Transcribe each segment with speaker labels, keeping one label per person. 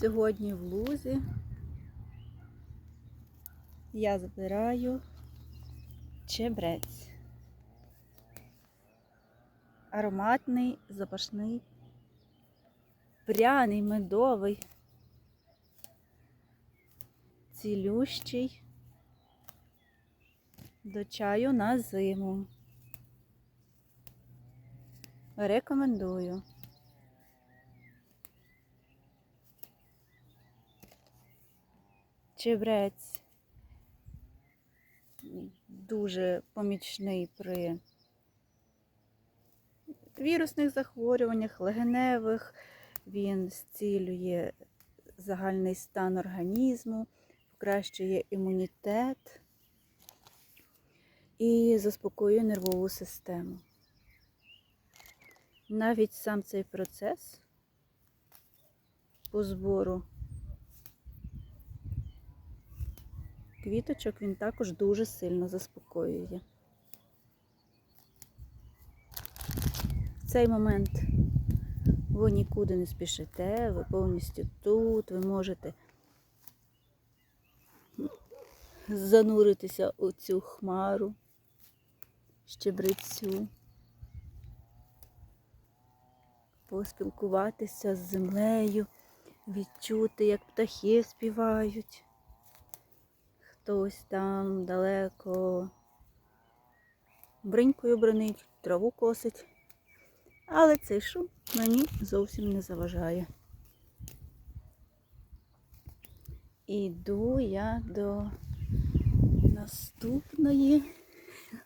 Speaker 1: Сьогодні в лузі я збираю чебрець. Ароматний, запашний, пряний, медовий, цілющий до чаю на зиму. Рекомендую. Чебрець дуже помічний при вірусних захворюваннях, легеневих. Він зцілює загальний стан організму, покращує імунітет і заспокоює нервову систему. Навіть сам цей процес по збору квіточок він також дуже сильно заспокоює. В цей момент ви нікуди не спішите, ви повністю тут, ви можете зануритися у цю хмару щебрецю, поспілкуватися з землею, відчути, як птахи співають. Хтось там далеко бринькою бронить, траву косить. Але цей шум мені зовсім не заважає. Іду я до наступної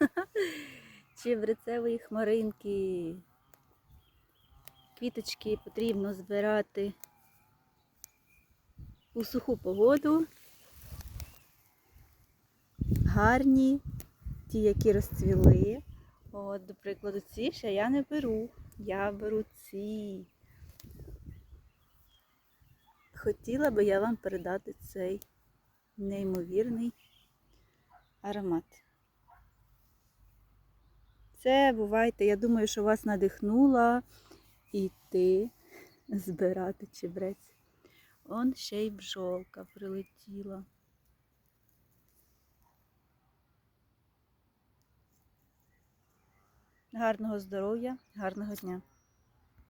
Speaker 1: чебрецевої хмаринки. Квіточки потрібно збирати у суху погоду. Гарні, ті, які розцвіли. От, до прикладу, ці ще я не беру. Я беру ці. Хотіла би я вам передати цей неймовірний аромат. Це бувайте, я думаю, що вас надихнула іти збирати чебрець. Он ще й бджолка прилетіла. Гарного здоров'я, гарного дня!